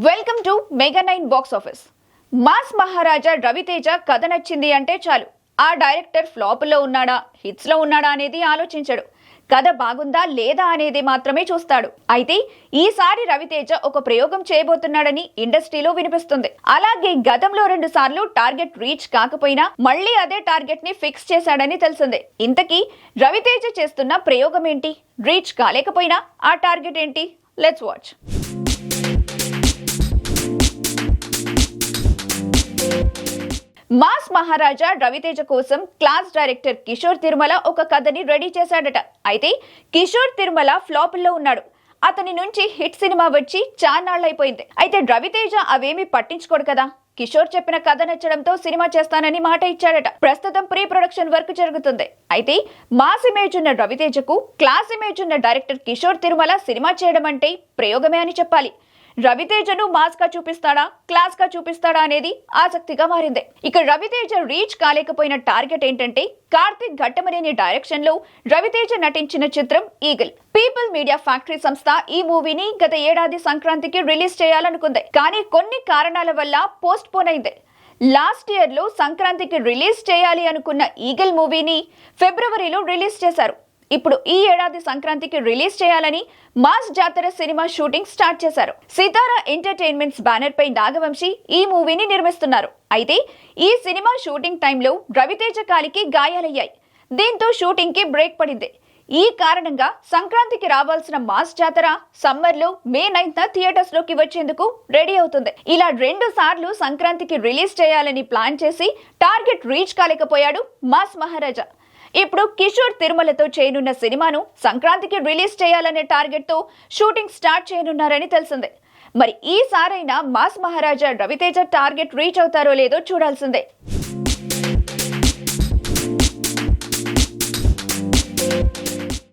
Welcome to mega nine box office. Mass Maharaja Ravi Teja కథ నచ్చింది అంటే చాలు. ఆ డైరెక్టర్ ఫ్లాపుల్లో ఉన్నాడా హిట్స్లో ఉన్నాడా అనేది ఆలోచించడు. కథ బాగుందా లేదా అనేది మాత్రమే చూస్తాడు. అయితే ఈసారి రవితేజ ఒక ప్రయోగం చేయబోతున్నాడని ఇండస్ట్రీలో వినిపిస్తుంది. అలాగే గతంలో రెండు సార్లు టార్గెట్ రీచ్ కాకపోయినా మళ్ళీ అదే టార్గెట్ని ఫిక్స్ చేశాడని తెలిసిందే. ఇంతకీ రవితేజ చేస్తున్న ప్రయోగం ఏంటి? రీచ్ కాలేకపోయినా ఆ టార్గెట్ ఏంటి? Let's watch. Mass Maharaja Ravi Teja కోసం క్లాస్ డైరెక్టర్ కిషోర్ తిరుమల ఒక కథని రెడీ చేశాడట. అయితే కిషోర్ తిరుమల ఫ్లాపుల్లో ఉన్నాడు. అతని నుంచి హిట్ సినిమా వచ్చి చాన్నాళ్ళైపోయింది అయితే రవితేజ అవేమీ పట్టించుకోడు కదా. కిషోర్ చెప్పిన కథ నచ్చడంతో సినిమా చేస్తానని మాట ఇచ్చాడట. ప్రస్తుతం ప్రీ ప్రొడక్షన్ వర్క్ జరుగుతుంది. అయితే మాస్ ఇమేజ్ ఉన్న రవితేజకు క్లాస్ ఇమేజ్ ఉన్న డైరెక్టర్ కిషోర్ తిరుమల సినిమా చేయడం అంటే ప్రయోగమే అని చెప్పాలి. రవితేజను మాస్గా చూపిస్తాడా? క్లాస్గా చూపిస్తాడా అనేది ఆసక్తిగా మారింది. ఇక రవితేజ రీచ్ కాలేకపోయిన టార్గెట్ ఏంటంటే కార్తిక్ ఘట్టమనేని డైరెక్షన్లో రవితేజ నటించిన చిత్రం ఈగల్. పీపుల్ మీడియా ఫ్యాక్టరీ సంస్థ ఈ మూవీని గత ఏడాది సంక్రాంతికి రిలీజ్ చేయాలనుకుంది. కానీ కొన్ని కారణాల వల్ల పోస్ట్ పోన్ అయింది. లాస్ట్ ఇయర్లో సంక్రాంతికి రిలీజ్ చేయాలి అనుకున్న ఈగల్ మూవీని ఫిబ్రవరిలో రిలీజ్ చేశారు. ఇప్పుడు ఈ ఏడాది సంక్రాంతికి రిలీజ్ చేయాలని మాస్ జాతర సినిమా షూటింగ్ స్టార్ట్ చేశారు. సితారా ఎంటర్టైన్మెంట్స్ బ్యానర్ పై నాగవంశి ఈ మూవీని నిర్మిస్తున్నారు. అయితే ఈ సినిమా షూటింగ్ టైంలో రవితేజ కాలికి గాయాలయ్యాయి. దీంతో షూటింగ్కి బ్రేక్ పడింది. ఈ కారణంగా సంక్రాంతికి రావాల్సిన మాస్ జాతర సమ్మర్లో మే నైన్త్ థియేటర్స్లోకి వచ్చేందుకు రెడీ అవుతుంది. ఇలా రెండు సార్లు సంక్రాంతికి రిలీజ్ చేయాలని ప్లాన్ చేసి టార్గెట్ రీచ్ కాలేకపోయాడు మాస్ మహారాజా. ఇప్పుడు కిషోర్ తిరుమలతో చేయనున్న సినిమాను సంక్రాంతికి రిలీజ్ చేయాలనే టార్గెట్తో షూటింగ్ స్టార్ట్ చేయనున్నారని తెలిసిందే. మరి ఈసారైనా mass Maharaja Ravi Teja target reach అవుతారో లేదో చూడాల్సిందే.